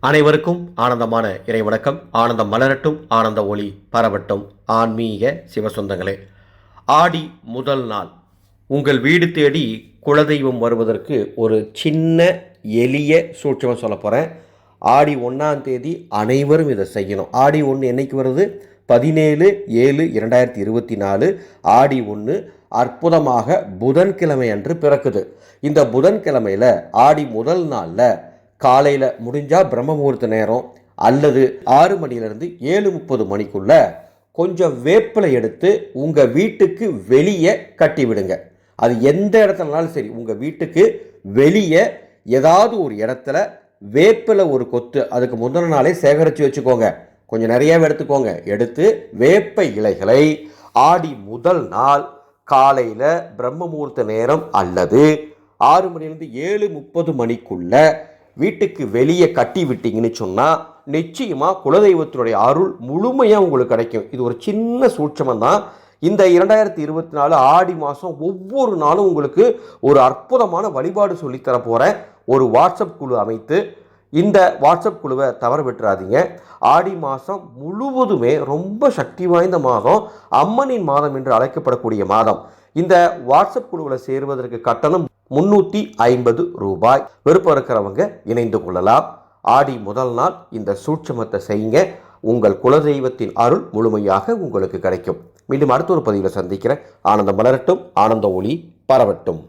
அனைவருக்கும் ஆனந்தமான இறை வணக்கம். ஆனந்தம் மலரட்டும் ஆனந்த ஒளி பரவட்டும். ஆன்மீக சிவசொந்தங்களே ஆடி முதல் நாள். உங்கள் வீடு தேடி குலதெய்வம் வருவதற்கு ஒரு சின்ன எளிய சூட்சமாக சொல்ல போகிறேன் ஆடி ஒன்றாம் தேதி அனைவரும் இதை செய்யணும். ஆடி ஒன்று என்னைக்கு வருது? பதினேழு ஏழு இரண்டாயிரத்தி இருபத்தி நாலு. ஆடி ஒன்று அற்புதமாக புதன்கிழமை அன்று பிறக்குது. இந்த புதன்கிழமையில் ஆடி முதல் நாளில் காலையில் முடிஞ்சால் பிரம்ம முகூர்த்த நேரம் அல்லது ஆறு மணிலேருந்து ஏழு முப்பது மணிக்குள்ளே கொஞ்சம் வேப்பிலை எடுத்து உங்கள் வீட்டுக்கு வெளியே கட்டி விடுங்க அது எந்த இடத்துலனாலும் சரி உங்கள் வீட்டுக்கு வெளியே ஏதாவது ஒரு இடத்துல வேப்பிலை ஒரு கொத்து அதுக்கு முந்தின நாளே சேகரித்து வச்சுக்கோங்க. கொஞ்சம் நிறையாவே எடுத்துக்கோங்க. எடுத்து வேப்ப இலைகளை ஆடி முதல் நாள் காலையில் பிரம்ம முகூர்த்த நேரம் அல்லது ஆறு மணிலேருந்து ஏழு முப்பது மணிக்குள்ளே வீட்டுக்கு வெளியே கட்டி விட்டீங்கன்னு சொன்னால் நிச்சயமாக குலதெய்வத்தினுடைய அருள் முழுமையாக உங்களுக்கு கிடைக்கும். இது ஒரு சின்ன சூட்சமம் தான். இந்த இரண்டாயிரத்தி இருபத்தி நாலு ஆடி மாதம் ஒவ்வொரு நாளும் உங்களுக்கு ஒரு அற்புதமான வழிபாடு சொல்லித்தர போகிறேன் ஒரு வாட்ஸ்அப் குழு அமைத்து இந்த வாட்ஸ்அப் குழுவை தவற விட்டுறாதீங்க. ஆடி மாதம் முழுவதுமே ரொம்ப சக்தி வாய்ந்த மாதம் அம்மனின் மாதம் என்று அழைக்கப்படக்கூடிய மாதம். இந்த வாட்ஸ்அப் குழுவில் சேருவதற்கு கட்டணம் முன்னூற்றி ஐம்பது ரூபாய். விருப்பம் இருக்கிறவங்க இணைந்து கொள்ளலாம். ஆடி முதல் நாள் இந்த சூட்சமத்தை செய்யுங்க. உங்கள் குலதெய்வத்தின் அருள் முழுமையாக உங்களுக்கு கிடைக்கும். மீண்டும் அடுத்த ஒரு பதிவில் சந்திக்கிறேன். ஆனந்தம் மலரட்டும். ஆனந்த ஒளி பரவட்டும்.